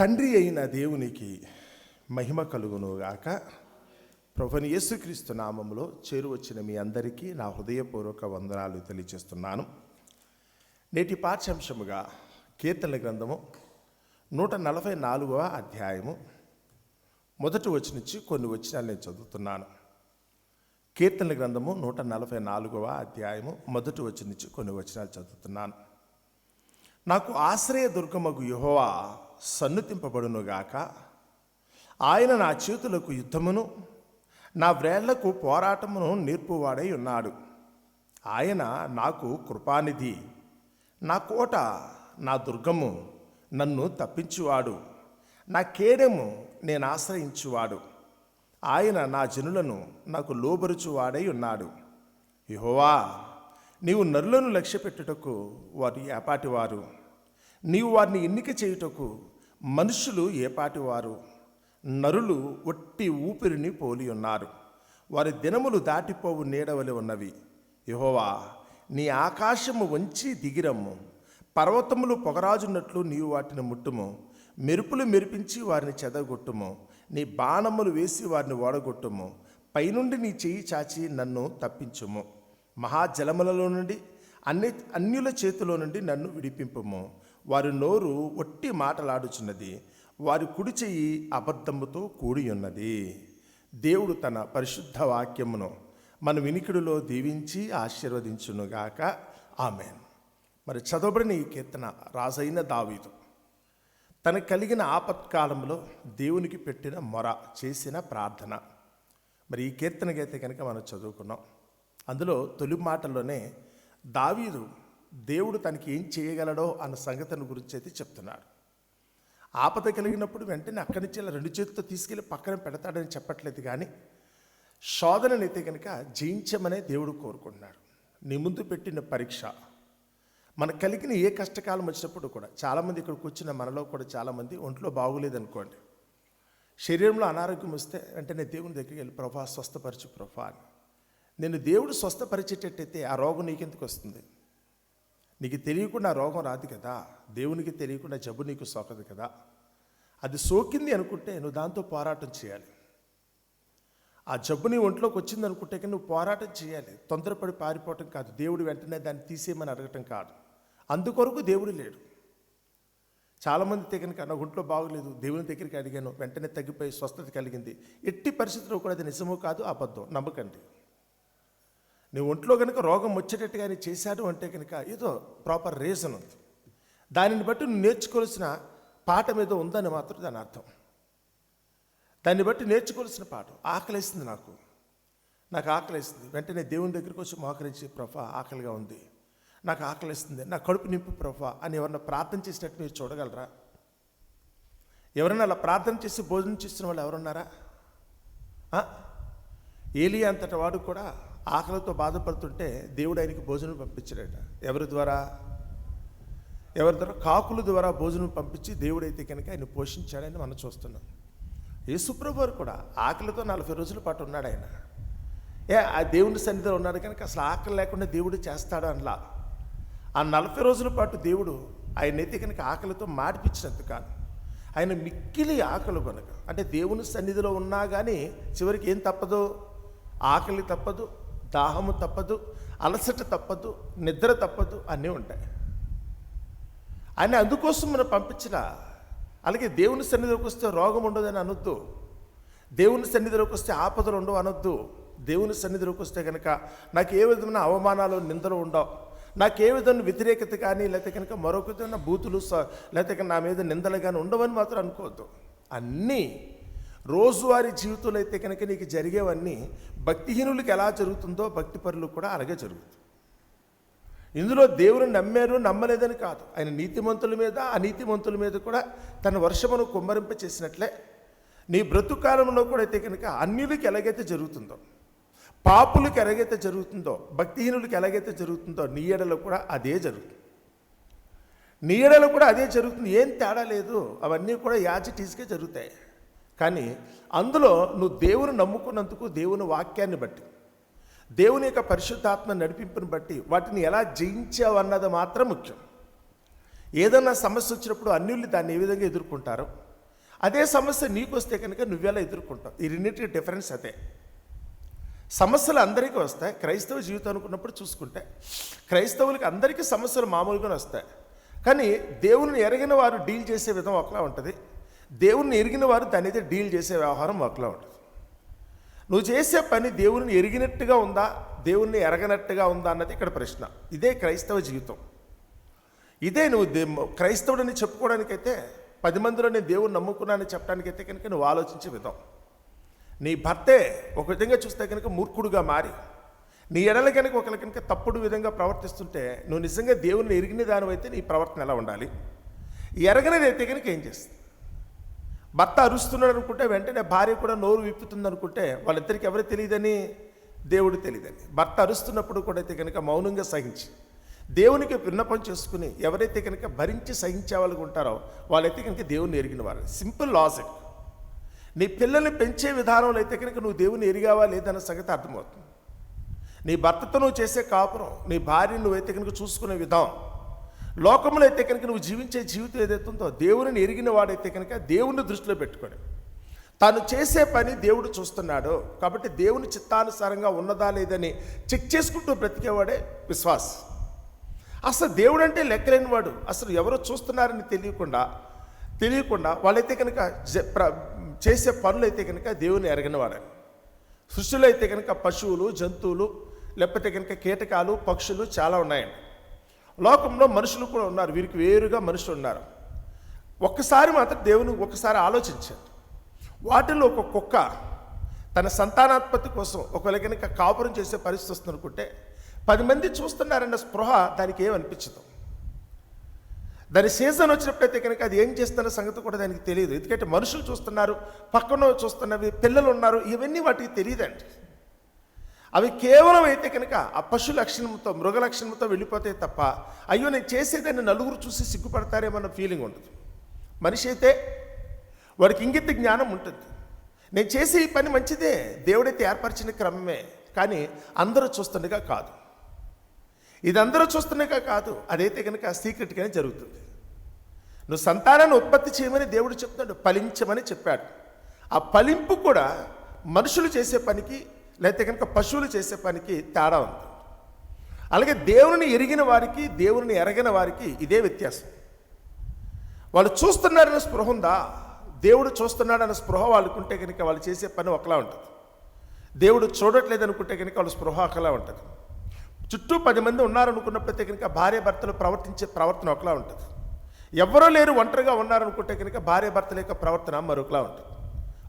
తండ్రి అయిన దేవునికి మహిమ కలుగునుగాక. ప్రభుని యేసుక్రీస్తు నామంలో చేరువచ్చిన మీ అందరికీ నా హృదయపూర్వక వందనాలు తెలియజేస్తున్నాను. నేటి పాఠ్యాంశముగా కీర్తన గ్రంథము నూట నలభై నాలుగవ అధ్యాయము. మొదటి వచ్చి నుంచి కొన్ని వచనాలు నేను చదువుతున్నాను. కీర్తన గ్రంథము నూట నలభై నాలుగవ అధ్యాయము మొదటి వచ్చి నుంచి కొన్ని వచనాలు చదువుతున్నాను. నాకు ఆశ్రయ దుర్గమగు యుహోవా సన్నుతింపబడునుగాక ఆయన నా చేతులకు యుద్ధమును నా వ్రేళ్ళకు పోరాటమును నేర్పువాడై ఉన్నాడు. ఆయన నాకు కృపానిధి నా కోట నా దుర్గము నన్ను తప్పించువాడు. నా కేడెము నేను ఆశ్రయించువాడు. ఆయన నా జనులను నాకు లోబరుచువాడై ఉన్నాడు. యహోవా నీవు నరులను లక్ష్యపెట్టుటకు వారు ఏపాటివారు. నీవు వారిని ఎన్నిక చేయుటకు మనుషులు ఏపాటివారు నరులు ఒట్టి ఊపిరిని పోలి ఉన్నారు. వారి దినములు దాటిపోవు నీడవలి ఉన్నవి. యహోవా నీ ఆకాశము వంచి దిగిరమ్ము. పర్వతములు పొగరాజున్నట్లు నీవు వాటిని ముట్టుము. మెరుపులు మెరిపించి వారిని చెదగొట్టుము నీ బాణములు వేసి వారిని ఓడగొట్టుము పైనుండి నీ చెయ్యి చాచి నన్ను తప్పించుము. మహాజలములలో నుండి అన్ని అన్యుల చేతిలో నుండి నన్ను విడిపింపుము. వారి నోరు ఒట్టి మాటలాడుచున్నది వారి కుడి చెయ్యి అబద్ధముతో కూడి ఉన్నది దేవుడు తన పరిశుద్ధ వాక్యమును మన వినికిడిలో దీవించి ఆశీర్వదించునుగాక. ఆమెన్. మరి చదవబడిన ఈ కీర్తన రాజైన దావీదు. తనకు కలిగిన ఆపత్కాలంలో దేవునికి పెట్టిన మొర చేసిన ప్రార్థన. మరి ఈ కీర్తనకైతే కనుక మనం చదువుకున్నాం. అందులో తొలి మాటల్లోనే దావీదు దేవుడు తనకి ఏం చేయగలడో అన్న సంగతిని గురించి అయితే చెప్తున్నాడు. ఆపద కలిగినప్పుడు వెంటనే అక్కడి నుంచి ఇలా రెండు చేతితో తీసుకెళ్ళి పక్కన పెడతాడని చెప్పట్లేదు కానీ శోధననైతే కనుక జయించమనే దేవుడు కోరుకుంటున్నాడు. నీ ముందు పెట్టిన పరీక్ష మనకు కలిగిన ఏ కష్టకాలం వచ్చినప్పుడు కూడా చాలామంది ఇక్కడికి వచ్చిన మనలో కూడా చాలామంది ఒంట్లో బాగోలేదనుకోండి. శరీరంలో అనారోగ్యం వస్తే వెంటనే దేవుని దగ్గరికి వెళ్ళి ప్రభా స్వస్థపరచు ప్రభా అని. నేను దేవుడు స్వస్థపరిచేటట్టయితే ఆ రోగం నీకెందుకు వస్తుంది? నీకు తెలియకుండా ఆ రోగం రాదు కదా. దేవునికి తెలియకుండా జబ్బు నీకు సోకదు కదా. అది సోకింది అనుకుంటే నువ్వు దాంతో పోరాటం చేయాలి. ఆ జబ్బు నీ ఒంట్లోకి వచ్చింది అనుకుంటే కానీ నువ్వు పోరాటం చేయాలి. తొందరపడి పారిపోవటం కాదు. దేవుడు వెంటనే దాన్ని తీసేయమని అడగటం కాదు. అందుకొరకు దేవుడు లేడు. చాలామంది తెగిన నా ఒంట్లో బాగోలేదు దేవుని దగ్గరికి అడిగాను వెంటనే తగ్గిపోయి స్వస్థత కలిగింది. ఎట్టి పరిస్థితుల్లో కూడా అది నిజమో కాదు అబద్ధం నమ్మకండి. నీ ఒంట్లో కనుక రోగం వచ్చేటట్టుగా ఆయన చేశాడు అంటే కనుక ఏదో ప్రాపర్ రీజన్ ఉంది. దానిని బట్టి నువ్వు నేర్చుకోవాల్సిన పాఠం ఏదో ఉందని మాత్రం దాని అర్థం. దాన్ని బట్టి నేర్చుకోవాల్సిన పాఠం ఆకలేస్తుంది నాకు. నాకు ఆకలేస్తుంది వెంటనే దేవుని దగ్గరికి వచ్చి మోకరించి ప్రభా ఆకలిగా ఉంది. నాకు ఆకలిస్తుంది నా కడుపు నింపు ప్రభా అని ఎవరన్నా ప్రార్థన చేసినట్టు మీరు చూడగలరా? ఎవరైనా అలా ప్రార్థన చేసి భోజనం చేసిన వాళ్ళు ఎవరున్నారా? ఆ? ఏలియా అంతటి వాడు కూడా ఆకలితో బాధపడుతుంటే దేవుడు ఆయనకి భోజనం పంపించాడట. ఎవరి ద్వారా? ఎవరి ద్వారా? కాకుల ద్వారా భోజనం పంపించి దేవుడైతే కనుక ఆయన పోషించాడని మనం చూస్తున్నాం. యేసుప్రభువారు కూడా ఆకలితో నలభై రోజుల పాటు ఉన్నాడు ఆయన. ఏ ఆ దేవుని సన్నిధిలో ఉన్నాడు కనుక అసలు ఆకలి లేకుండా దేవుడు చేస్తాడు అనలా. ఆ నలభై రోజుల పాటు దేవుడు ఆయనైతే కనుక ఆకలితో మాడిపించినంత కాదు ఆయన మిక్కిలి ఆకలి కనుక అంటే దేవుని సన్నిధిలో ఉన్నా కానీ చివరికి ఏం తప్పదు? ఆకలి తప్పదు దాహము తప్పదు అలసట తప్పదు నిద్ర తప్పదు అన్నీ ఉంటాయి. ఆయన అందుకోసం మనం పంపించిన అలాగే దేవుని సన్నిధిలోకి వస్తే రోగం ఉండదని అనొద్దు. దేవుని సన్నిధిలోకి వస్తే ఆపదలు ఉండవు అనొద్దు. దేవుని సన్నిధిలోకి వస్తే కనుక నాకు ఏ విధమైన అవమానాలు నిందలు ఉండవు. నాకు ఏ విధమైన వ్యతిరేకత కానీ లేకపోతే కనుక మరొక విధమైన బూతులు లేకపోతే నా మీద నిందలు కానీ ఉండవని మాత్రం అనుకోవద్దు. అన్నీ రోజువారీ జీవితంలో అయితే కనుక నీకు జరిగేవన్నీ భక్తిహీనులకు ఎలా జరుగుతుందో భక్తి పరులకు కూడా అలాగే జరుగుతుంది. ఇందులో దేవుని నమ్మారు నమ్మలేదని కాదు. ఆయన నీతిమంతుల మీద అనీతిమంతుల మీద కూడా తన వర్షమును కుమ్మరింప చేసినట్లే నీ బ్రతుకాలంలో కూడా అయితే కనుక అన్యులకి ఎలాగైతే జరుగుతుందో పాపులకు ఎలాగైతే జరుగుతుందో భక్తిహీనులకు ఎలాగైతే జరుగుతుందో నీ ఎడలో కూడా అదే జరుగుతుంది. నీ ఎడలో కూడా అదే జరుగుతుంది. ఏం తేడా లేదు. అవన్నీ కూడా యాజిటీస్గా జరుగుతాయి. కానీ అందులో నువ్వు దేవుని నమ్ముకున్నందుకు దేవుని వాక్యాన్ని బట్టి దేవుని యొక్క పరిశుద్ధాత్మ నడిపింపుని బట్టి వాటిని ఎలా జయించావన్నది మాత్రం ముఖ్యం. ఏదన్నా సమస్య వచ్చినప్పుడు అన్యుల్ని దాన్ని ఏ విధంగా ఎదుర్కొంటారో అదే సమస్య నీకు వస్తే కనుక నువ్వెలా ఎదుర్కొంటావు. ఈ రెండింటికి డిఫరెన్స్ అదే. సమస్యలు అందరికీ వస్తాయి. క్రైస్తవ జీవితం అనుకున్నప్పుడు చూసుకుంటే క్రైస్తవులకి అందరికీ సమస్యలు మామూలుగానే వస్తాయి. కానీ దేవుని ఎరగిన వారు డీల్ చేసే విధం ఒకలా ఉంటుంది. దేవుణ్ణి ఎరిగిన వారు దాని అయితే డీల్ చేసే వ్యవహారం ఒకలా ఉంటుంది. నువ్వు చేసే పని దేవుని ఎరిగినట్టుగా ఉందా దేవుణ్ణి ఎరగనట్టుగా ఉందా అన్నది ఇక్కడ ప్రశ్న. ఇదే క్రైస్తవ జీవితం. ఇదే నువ్వు దే క్రైస్తవుడని చెప్పుకోవడానికైతే పది మందిలో నేను దేవుని నమ్ముకున్నానని చెప్పడానికైతే కనుక నువ్వు ఆలోచించే విధం. నీ భర్తే ఒక విధంగా చూస్తే కనుక మూర్ఖుడుగా మారి నీ ఎడల కనుక ఒకరి కనుక తప్పుడు విధంగా ప్రవర్తిస్తుంటే నువ్వు నిజంగా దేవుని ఎరిగిన దానివైతే నీ ప్రవర్తన ఎలా ఉండాలి? ఎరగనిది అయితే కనుక ఏం చేస్తుంది భర్త అరుస్తున్నాడు అనుకుంటే వెంటనే భార్య కూడా నోరు విప్పుతుంది అనుకుంటే వాళ్ళిద్దరికి ఎవరు తెలియదని? దేవుడు తెలియదని. భర్త అరుస్తున్నప్పుడు కూడా అయితే కనుక మౌనంగా సహించి దేవునికి విన్నపం చేసుకుని ఎవరైతే కనుక భరించి సహించే వాళ్ళు ఉంటారో వాళ్ళైతే కనుక దేవుని ఎరిగిన వారు. Simple logic. నీ పిల్లల్ని పెంచే విధానంలో అయితే కనుక నువ్వు దేవుని ఎరిగావా లేదన్న సంగతి అర్థమవుతుంది. నీ భర్తతో నువ్వు చేసే కాపురం నీ భార్యను నువ్వైతే కనుక చూసుకునే విధానం లోకంలో అయితే కనుక నువ్వు జీవించే జీవితం ఏదైతే ఉందో దేవుని ఎరిగిన వాడైతే కనుక దేవుని దృష్టిలో పెట్టుకోడు తాను చేసే పని దేవుడు చూస్తున్నాడు. కాబట్టి దేవుని చిత్తానుసారంగా ఉన్నదా లేదని చెక్ చేసుకుంటూ బ్రతికేవాడే విశ్వాస్. అసలు దేవుడు అంటే లెక్కలేని వాడు అసలు ఎవరో చూస్తున్నారని తెలియకుండా తెలియకుండా వాళ్ళైతే కనుక జ- ప్ర- చేసే పనులు అయితే కనుక దేవుని ఎరగనివాడని సృష్టిలో అయితే కనుక పశువులు జంతువులు లేకపోతే కనుక కీటకాలు పక్షులు చాలా ఉన్నాయండి. లోకంలో మనుషులు కూడా ఉన్నారు వీరికి వేరుగా మనుషులు ఉన్నారు. ఒక్కసారి మాత్రం దేవుని ఒక్కసారి ఆలోచించాడు. వాటిలో ఒక కుక్క తన సంతానాత్పత్తి కోసం ఒకవేళ కనుక కాపురం చేసే పరిస్థితి వస్తుందనుకుంటే పది మంది చూస్తున్నారన్న స్పృహ దానికి ఏమనిపించదు దాని సీజన్ వచ్చినప్పుడైతే కనుక అది ఏం చేస్తున్న సంగతి కూడా దానికి తెలియదు. ఎందుకంటే మనుషులు చూస్తున్నారు పక్కన చూస్తున్నవి పిల్లలు ఉన్నారు ఇవన్నీ వాటికి తెలియదండి. అవి కేవలం అయితే కనుక ఆ పశు లక్షణంతో మృగ లక్షణంతో వెళ్ళిపోతాయి తప్ప అయ్యో నేను చేసేదాన్ని నలుగురు చూసి సిగ్గుపడతారేమన్న ఫీలింగ్ ఉండదు. మనిషి అయితే వాడికి ఇంగిత జ్ఞానం ఉంటుంది. నేను చేసే ఈ పని మంచిదే దేవుడైతే ఏర్పరిచిన క్రమమే కానీ అందరూ చూస్తుండగా కాదు. ఇది అందరూ చూస్తుండగా కాదు అదైతే కనుక సీక్రెట్గానే జరుగుతుంది. నువ్వు సంతానాన్ని ఉత్పత్తి చేయమని దేవుడు చెప్తున్నాడు ఫలించమని చెప్పాడు. ఆ ఫలింపు కూడా మనుషులు చేసే పనికి లేకపోతే కనుక పశువులు చేసే పనికి తేడా ఉంది అలాగే దేవుని ఎరిగిన వారికి దేవుని ఎరగిన వారికి ఇదే వ్యత్యాసం. వాళ్ళు చూస్తున్నారనే స్పృహ ఉందా? దేవుడు చూస్తున్నాడన్న స్పృహ వాళ్ళకుంటే కనుక వాళ్ళు చేసే పని ఒకలా ఉంటుంది. దేవుడు చూడట్లేదు అనుకుంటే కనుక వాళ్ళ స్పృహ ఒకలా ఉంటుంది. చుట్టూ పది మంది ఉన్నారనుకున్నప్పుడైతే కనుక భార్య భర్తలు ప్రవర్తించే ప్రవర్తన ఒకలా ఉంటుంది. ఎవరో లేరు ఒంటరిగా ఉన్నారనుకుంటే కనుక భార్య భర్తల యొక్క ప్రవర్తన మరొకలా ఉంటుంది.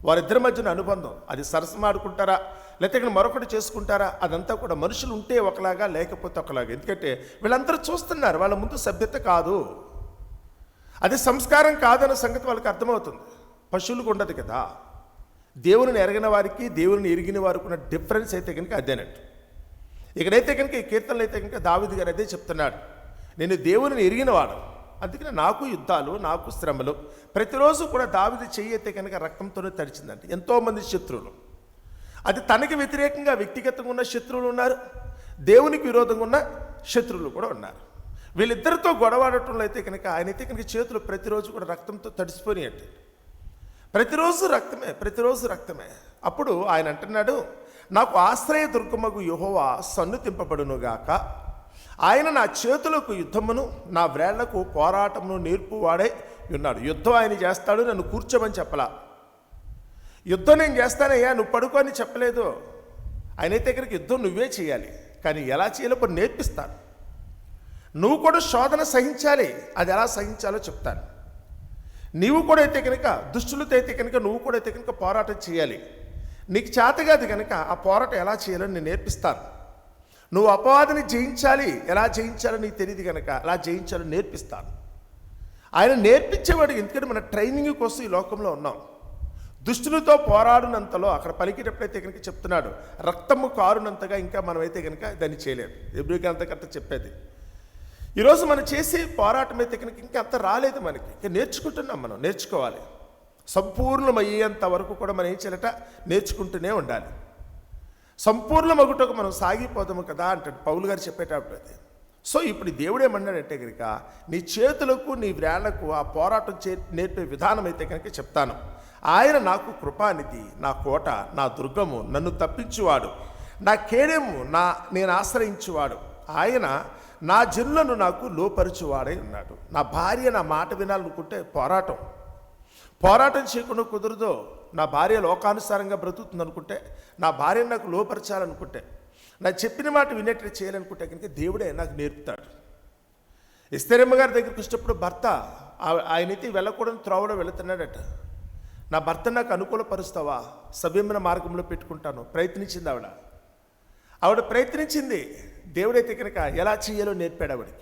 వారిద్దరి మధ్యన అనుబంధం. అది సరసమాడుకుంటారా? లేకపోతే ఇక్కడ మరొకటి చేసుకుంటారా? అదంతా కూడా మనుషులు ఉంటే ఒకలాగా లేకపోతే ఒకలాగా. ఎందుకంటే వీళ్ళందరూ చూస్తున్నారు వాళ్ళ ముందు సభ్యత కాదు. అది సంస్కారం కాదన్న సంగతి వాళ్ళకి అర్థమవుతుంది. పశువులకు ఉండదు కదా. దేవుని ఎరగిన వారికి దేవుని ఎరిగిన వారికి ఉన్న డిఫరెన్స్ అయితే కనుక అదేనట్టు ఇక్కడైతే కనుక ఈ కీర్తనలు అయితే కనుక దావిది గారు అదే చెప్తున్నాడు. నేను దేవుని ఎరిగిన వాడు. అందుకని నాకు యుద్ధాలు నాకు శ్రమలు. ప్రతిరోజు కూడా దావిది చెయ్యి అయితే కనుక రక్తంతోనే తడిచిందంటే. ఎంతోమంది శత్రువులు. అది తనకి వ్యతిరేకంగా వ్యక్తిగతంగా ఉన్న శత్రువులు ఉన్నారు దేవునికి విరోధంగా ఉన్న శత్రువులు కూడా ఉన్నారు. వీళ్ళిద్దరితో గొడవాడటంలో అయితే కనుక ఆయన అయితే కనుక చేతులు ప్రతిరోజు కూడా రక్తంతో తడిసిపోయినట్టు. ప్రతిరోజు రక్తమే ప్రతిరోజు రక్తమే. అప్పుడు ఆయన అంటున్నాడు నాకు ఆశ్రయ దుర్గమగు యుహోవా సన్నుతింపబడునుగాక ఆయన నా చేతులకు యుద్ధమును నా వ్రేళ్ళకు పోరాటమును నేర్పువాడే ఉన్నాడు. యుద్ధం ఆయన చేస్తాడు నన్ను కూర్చోమని చెప్పలా. యుద్ధం నేను చేస్తానయ్యా నువ్వు పడుకోని చెప్పలేదు. ఆయన దగ్గరికి యుద్ధం నువ్వే చేయాలి కానీ ఎలా చేయాలో కొన్ని నేర్పిస్తాను. నువ్వు కూడా శోధన సహించాలి అది ఎలా సహించాలో చెప్తాను. నీవు కూడా అయితే కనుక దుష్టులతో అయితే కనుక నువ్వు కూడా అయితే కనుక పోరాటం చేయాలి. నీకు చేతగాది కనుక ఆ పోరాటం ఎలా చేయాలో నేను నేర్పిస్తాను. నువ్వు అపవాదిని జయించాలి ఎలా జయించాలో నీకు తెలియదు కనుక ఎలా జయించాలో నేర్పిస్తాను. ఆయన నేర్పించేవాడు ఎందుకంటే మన ట్రైనింగ్ కోసం ఈ లోకంలో ఉన్నాం. దుష్టులతో పోరాడినంతలో అక్కడ పలికేటప్పుడైతే కనుక చెప్తున్నాడు రక్తము కారునంతగా ఇంకా మనమైతే కనుక దాన్ని చేయలేదు ఎబ్రిగా అంతకంత చెప్పేది. ఈరోజు మనం చేసే పోరాటం అయితే కనుక ఇంకా అంత రాలేదు మనకి. ఇంకా నేర్చుకుంటున్నాం మనం నేర్చుకోవాలి. సంపూర్ణమయ్యేంత వరకు కూడా మనం ఏం చేయాలట? నేర్చుకుంటూనే ఉండాలి. సంపూర్ణమగుటకు మనం సాగిపోదాము కదా అంటాడు పౌలు గారు చెప్పేటప్పుడు అది. సో ఇప్పుడు దేవుడు ఏమన్నాడంటే కనుక నీ చేతులకు నీ వ్రేళ్ళకు ఆ పోరాటం చే నేర్పే విధానం అయితే కనుక చెప్తాను. ఆయన నాకు కృపానిధి నా కోట నా దుర్గము నన్ను తప్పించువాడు. నా కేడెము నా నేను ఆశ్రయించువాడు. ఆయన నా జిల్లను నాకు లోపరుచువాడై ఉన్నాడు. నా భార్య నా మాట వినాలనుకుంటే పోరాటం. పోరాటం చేయకుండా కుదరదో. నా భార్య లోకానుసారంగా బ్రతుకుతుంది అనుకుంటే నా భార్యను నాకు లోపరచాలనుకుంటే నా చెప్పిన మాట వినేట్లు చేయాలనుకుంటే కనుక దేవుడే నాకు నేర్పుతాడు. ఇస్తరమ్మ గారి దగ్గరికి వచ్చినప్పుడు భర్త ఆయనైతే వెళ్ళకూడని త్రోవలో వెళుతున్నాడట. నా భర్త నాకు అనుకూలపరుస్తావా? సవ్యమైన మార్గంలో పెట్టుకుంటాను. ప్రయత్నించింది ఆవిడ. ఆవిడ ప్రయత్నించింది. దేవుడైతే కనుక ఎలా చేయాలో నేర్పాడు ఆవిడకి.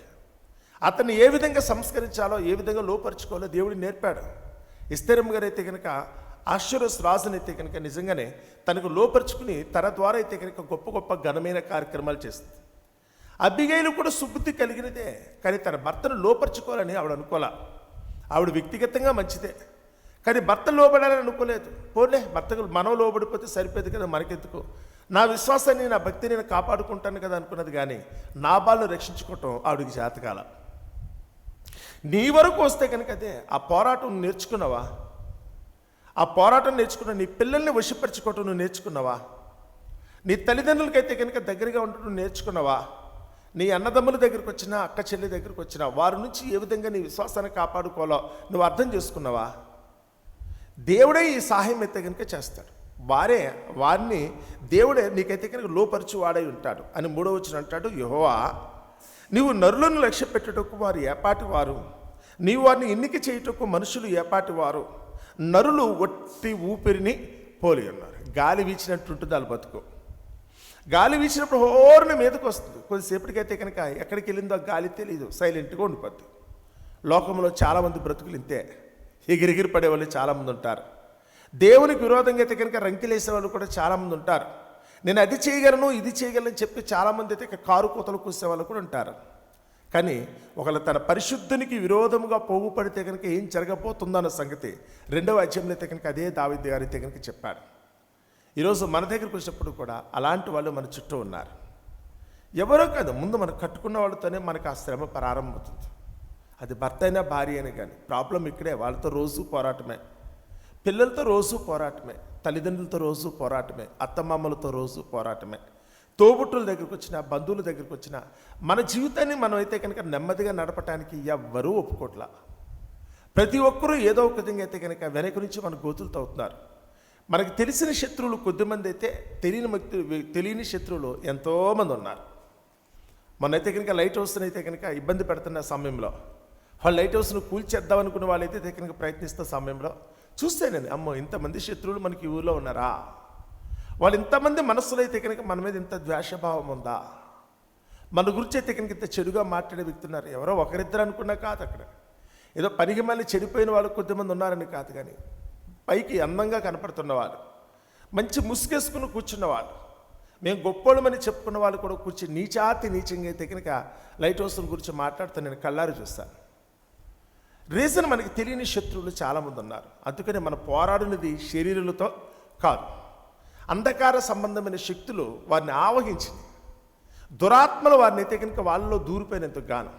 అతన్ని ఏ విధంగా సంస్కరించాలో ఏ విధంగా లోపరుచుకోవాలో దేవుడు నేర్పాడు. ఇస్తరమ్మ గారు అయితే కనుక ఆశ్చర్యస్ రాజునైతే కనుక నిజంగానే తనకు లోపరుచుకుని తన ద్వారా అయితే కనుక గొప్ప గొప్ప ఘనమైన కార్యక్రమాలు చేస్తుంది. అబ్బిగైలు కూడా సుబుద్ధి కలిగినదే కానీ తన భర్తను లోపరుచుకోవాలని ఆవిడ అనుకోలే. ఆవిడ వ్యక్తిగతంగా మంచిదే. కానీ భర్త లోబడాలని అనుకోలేదు. పోలే భర్తకు మనం లోబడిపోతే సరిపోయేది కదా మనకెందుకు? నా విశ్వాసాన్ని నా భక్తిని నేను కాపాడుకుంటాను కదా అనుకున్నది కానీ నా బాలను రక్షించుకోవటం ఆవిడికి జాతకాల. నీ వరకు వస్తే కనుక అదే ఆ పోరాటం నేర్చుకున్నావా? ఆ పోరాటం నేర్చుకున్న నీ పిల్లల్ని వశపరచుకోవటం నువ్వు నేర్చుకున్నావా? నీ తల్లిదండ్రులకైతే కనుక దగ్గరగా ఉండటం నువ్వు నేర్చుకున్నావా? నీ అన్నదమ్ముల దగ్గరికి వచ్చినా అక్క చెల్లి దగ్గరికి వచ్చినా వారి నుంచి ఏ విధంగా నీ విశ్వాసాన్ని కాపాడుకోవాలో నువ్వు అర్థం చేసుకున్నావా? దేవుడే ఈ సహాయం అయితే కనుక చేస్తాడు. వారే వారిని దేవుడే నీకైతే కనుక లోపరిచి వాడై ఉంటాడు అని మూడో వచ్చిన అంటాడు యహోవా. నీవు నరులను లక్ష్య పెట్టుటకు వారు ఏపాటి వారు నీవు వారిని ఎన్నిక చేయుటకు మనుషులు ఏపాటి వారు నరులు ఒట్టి ఊపిరిని పోలి ఉన్నారు. గాలి వీచినట్టుంటుంది వాళ్ళ బతుకు. గాలి వీచినప్పుడు హోరున మీదకి వస్తుంది. కొద్దిసేపటికైతే కనుక ఎక్కడికి వెళ్ళిందో గాలి తెలియదు సైలెంట్గా ఉండిపోద్ది. లోకంలో చాలామంది బ్రతుకులు ఇంతే. ఎగిరిగిరి పడే వాళ్ళు చాలామంది ఉంటారు. దేవునికి విరోధంగా అయితే కనుక రంకిలేసే వాళ్ళు కూడా చాలామంది ఉంటారు. నేను అది చేయగలను ఇది చేయగలను చెప్పి చాలామంది అయితే ఇక కారు కూతలు కూసే వాళ్ళు కూడా ఉంటారు. కానీ ఒకళ్ళు తన పరిశుద్ధునికి విరోధముగా పోగు పడితే కనుక ఏం జరగబోతుందన్న సంగతి రెండవ అధ్యాయంలో అయితే కనుక అదే దావిద్య గారి అయితే కనుక చెప్పాడు. ఈరోజు మన దగ్గరికి వచ్చినప్పుడు కూడా అలాంటి వాళ్ళు మన చుట్టూ ఉన్నారు. ఎవరో కాదు ముందు మనం కట్టుకున్న వాళ్ళతోనే మనకు ఆ శ్రమ ప్రారంభమవుతుంది. అది భర్త అయినా భార్య అయినా కానీ ప్రాబ్లం ఇక్కడే వాళ్ళతో రోజు పోరాటమే. పిల్లలతో రోజు పోరాటమే తల్లిదండ్రులతో రోజు పోరాటమే అత్తమామలతో రోజు పోరాటమే. తోబుట్టుల దగ్గరకు వచ్చిన బంధువుల దగ్గరకు వచ్చిన మన జీవితాన్ని మనం అయితే కనుక నెమ్మదిగా నడపటానికి ఎవ్వరూ ఒప్పుకోట్లా. ప్రతి ఒక్కరూ ఏదో ఒక విధంగా అయితే కనుక వెనక నుంచి మన గోతులు తవ్వుతున్నారు. మనకు తెలిసిన శత్రువులు కొద్దిమంది అయితే తెలియని తెలియని శత్రువులు ఎంతోమంది ఉన్నారు. మొన్నైతే కనుక లైట్ హౌస్ని అయితే కనుక ఇబ్బంది పెడుతున్న సమయంలో వాళ్ళు లైట్ హౌస్ను కూల్చేద్దాం అనుకున్న వాళ్ళైతే అయితే కనుక ప్రయత్నిస్తున్న సమయంలో చూస్తే నేను అమ్మో ఇంతమంది శత్రువులు మనకి ఊళ్ళో ఉన్నారా? వాళ్ళు ఇంతమంది మనస్సులో అయితే కనుక మన మీద ఇంత ద్వేషభావం ఉందా? మన గురించి అయితే కనుక ఇంత చెడుగా మాట్లాడే వ్యక్తున్నారు ఎవరో ఒకరిద్దరు అనుకున్నా కాదు అక్కడ. ఏదో పనికి మళ్ళీ చెడిపోయిన వాళ్ళు కొద్దిమంది ఉన్నారని కాదు కానీ పైకి అందంగా కనపడుతున్న వాళ్ళు మంచి ముసుగేసుకుని కూర్చున్న వాళ్ళు మేము గొప్పోళ్ళమని చెప్పుకున్న వాళ్ళు కూడా కూర్చుని నీచాతి నీచంగా అయితే కనుక లైట్ హౌస్ గురించి మాట్లాడుతూ నేను కళ్ళారు చూస్తాను. రీజన్ మనకి తెలియని శత్రువులు చాలామంది ఉన్నారు. అందుకని మన పోరాడినది శరీరులతో కాదు. అంధకార సంబంధమైన శక్తులు వారిని ఆవహించింది. దురాత్మలు వారిని అయితే కనుక వాళ్ళలో దూరిపోయినందుకు గాను.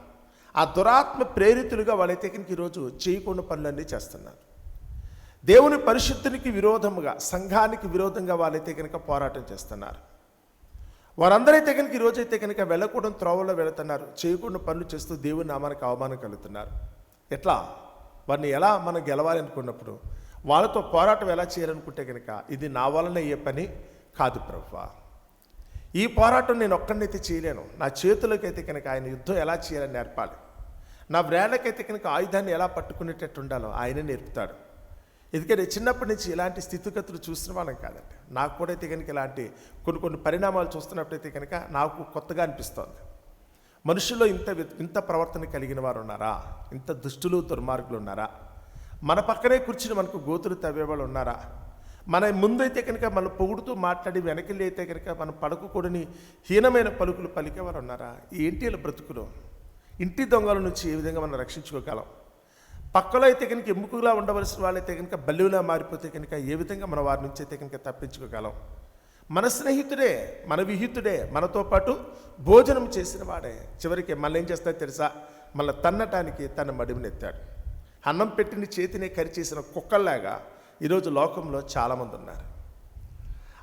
ఆ దురాత్మ ప్రేరితులుగా వాళ్ళైతే కనుక ఈరోజు చేయకుండా పనులన్నీ చేస్తున్నారు. దేవుని పరిశుద్ధునికి విరోధముగా సంఘానికి విరోధంగా వాళ్ళైతే కనుక పోరాటం చేస్తున్నారు. వారందరైతే కనుక ఈరోజైతే అయితే కనుక వెళ్ళకూడని త్రోవలో వెళుతున్నారు. చేయకుండా పనులు చేస్తూ దేవుని నామానికి అవమానం కలుగుతున్నారు. ఎట్లా? వారిని ఎలా మనం గెలవాలి అనుకున్నప్పుడు వాళ్ళతో పోరాటం ఎలా చేయాలనుకుంటే కనుక ఇది నా వలన అయ్యే పని కాదు ప్రభు ఈ పోరాటం నేను ఒక్కడినైతే చేయలేను. నా చేతులకైతే కనుక ఆయన యుద్ధం ఎలా చేయాలని నేర్పాలి. నా వ్రేళ్ళకైతే కనుక ఆయుధాన్ని ఎలా పట్టుకునేటట్టు ఉండాలో ఆయనే నేర్పుతాడు. ఎందుకంటే చిన్నప్పటి నుంచి ఇలాంటి స్థితిగతులు చూసిన వాళ్ళం కాదండి. నాకు కూడా అయితే కనుక ఇలాంటి కొన్ని కొన్ని పరిణామాలు చూస్తున్నప్పుడైతే కనుక నాకు కొత్తగా అనిపిస్తోంది. మనుషుల్లో ఇంత ఇంత ప్రవర్తన కలిగిన వారు ఉన్నారా ఇంత దుష్టులు దుర్మార్గులు ఉన్నారా? మన పక్కనే కూర్చుని మనకు గోతులు తవ్వేవాళ్ళు ఉన్నారా? మన ముందైతే కనుక మనం పొగుడుతూ మాట్లాడి వెనకెళ్ళి అయితే కనుక మనం పలుకుకూడని హీనమైన పలుకులు పలికేవారు ఉన్నారా? ఏంటి వాళ్ళ బ్రతుకులు? ఇంటి దొంగల నుంచి ఏ విధంగా మనం రక్షించుకోగలం? పక్కలో అయితే కనుక ఎముకలా ఉండవలసిన వాళ్ళైతే కనుక బల్లిలా మారిపోతే కనుక ఏ విధంగా మన వారి నుంచి అయితే కనుక తప్పించుకోగలం? మన స్నేహితుడే మన విహితుడే మనతో పాటు భోజనం చేసిన వాడే. చివరికి మళ్ళీ ఏం చేస్తాడో తెలుసా? మళ్ళీ తన్నటానికి తన మడిమినెత్తాడు అన్నం పెట్టిన చేతినే కరిచేసిన కుక్కల్లాగా ఈరోజు లోకంలో చాలామంది ఉన్నారు.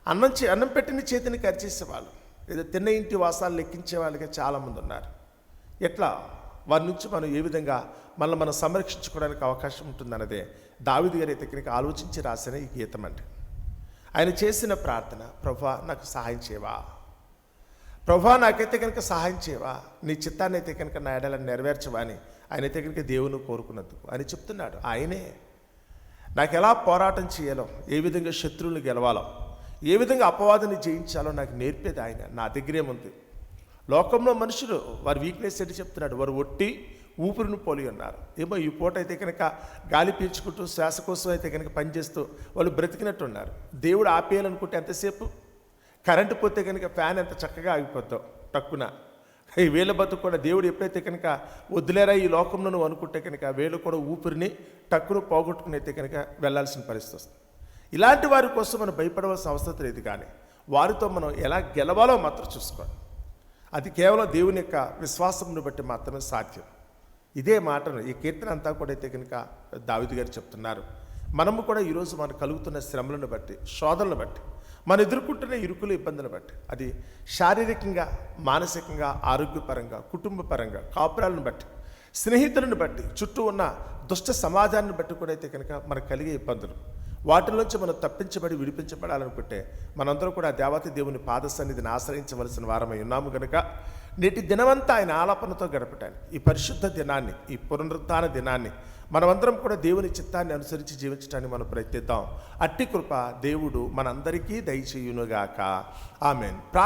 అన్నం చే అన్నం పెట్టిన చేతిని కరిచేసే వాళ్ళు లేదా తిన్న ఇంటి వాసాలు లెక్కించే వాళ్ళకి చాలామంది ఉన్నారు. ఎట్లా? వారి నుంచి మనం ఏ విధంగా మళ్ళీ మనం సంరక్షించుకోవడానికి అవకాశం ఉంటుందన్నదే దావిది గారి దగ్గరికి ఆలోచించి రాసిన ఈ గీతం అంటే ఆయన చేసిన ప్రార్థన ప్రభా నాకు సహాయం చేయవా? ప్రభా నాకైతే కనుక సహాయం చేయవా? నీ చిత్తాన్ని అయితే కనుక నా ఎడలను నెరవేర్చవా? అని ఆయన అయితే కనుక దేవుని కోరుకున్నందుకు. అని చెప్తున్నాడు ఆయనే నాకు ఎలా పోరాటం చేయాలో ఏ విధంగా శత్రువులు గెలవాలో ఏ విధంగా అపవాదిని జయించాలో నాకు నేర్పేది ఆయన. నా దగ్గరేముంది లోకంలో మనుషులు వారి వీక్నెస్ ఏంటి చెప్తున్నాడు? వారు ఒట్టి ఊపిరిని పోలి ఉన్నారు. ఏమో ఈ పూట అయితే కనుక గాలి పీల్చుకుంటూ శ్వాసకోశం అయితే కనుక పనిచేస్తూ వాళ్ళు బ్రతికినట్టు ఉన్నారు. దేవుడు ఆపేయాలనుకుంటే ఎంతసేపు? కరెంటు పోతే కనుక ఫ్యాన్ ఎంత చక్కగా ఆగిపోతాం టక్కున. ఈ వేల బతుకు కూడా దేవుడు ఎప్పుడైతే కనుక వదిలేరా ఈ లోకంలో నువ్వు అనుకుంటే కనుక వేలు కూడా ఊపిరిని టక్కును పోగొట్టుకుని అయితే కనుక వెళ్ళాల్సిన పరిస్థితి వస్తుంది. ఇలాంటి వారి కోసం మనం భయపడవలసిన అవసరం లేదు కానీ వారితో మనం ఎలా గెలవాలో మాత్రం చూసుకోవాలి. అది కేవలం దేవుని యొక్క విశ్వాసంను బట్టి మాత్రమే సాధ్యం. ఇదే మాటను ఈ కీర్తన అంతా కూడా అయితే కనుక దావిది గారు చెప్తున్నారు. మనము కూడా ఈరోజు మనకు కలుగుతున్న శ్రమలను బట్టి శోధనలు బట్టి మనం ఎదుర్కొంటున్న ఇరుకులు ఇబ్బందులను బట్టి అది శారీరకంగా మానసికంగా ఆరోగ్యపరంగా కుటుంబపరంగా కాపురాలను బట్టి స్నేహితులను బట్టి చుట్టూ ఉన్న దుష్ట సమాజాన్ని బట్టి కూడా అయితే కనుక మనకు కలిగే ఇబ్బందులు. వాటిలోంచి మనం తప్పించబడి విడిపించబడాలనుకుంటే మనందరూ కూడా దేవత దేవుని పాద సన్నిధిని ఆశ్రయించవలసిన వారమై ఉన్నాము కనుక నేటి దినమంతా ఆయన ఆలాపనతో గడపటాన్ని ఈ పరిశుద్ధ దినాన్ని ఈ పునరుద్ధాన దినాన్ని మనమందరం కూడా దేవుని చిత్తాన్ని అనుసరించి జీవించడానికి మనం ప్రయత్నిద్దాం. అట్టి కృప దేవుడు మనందరికీ దయచేయునుగాక. ఆమెన్. ప్రా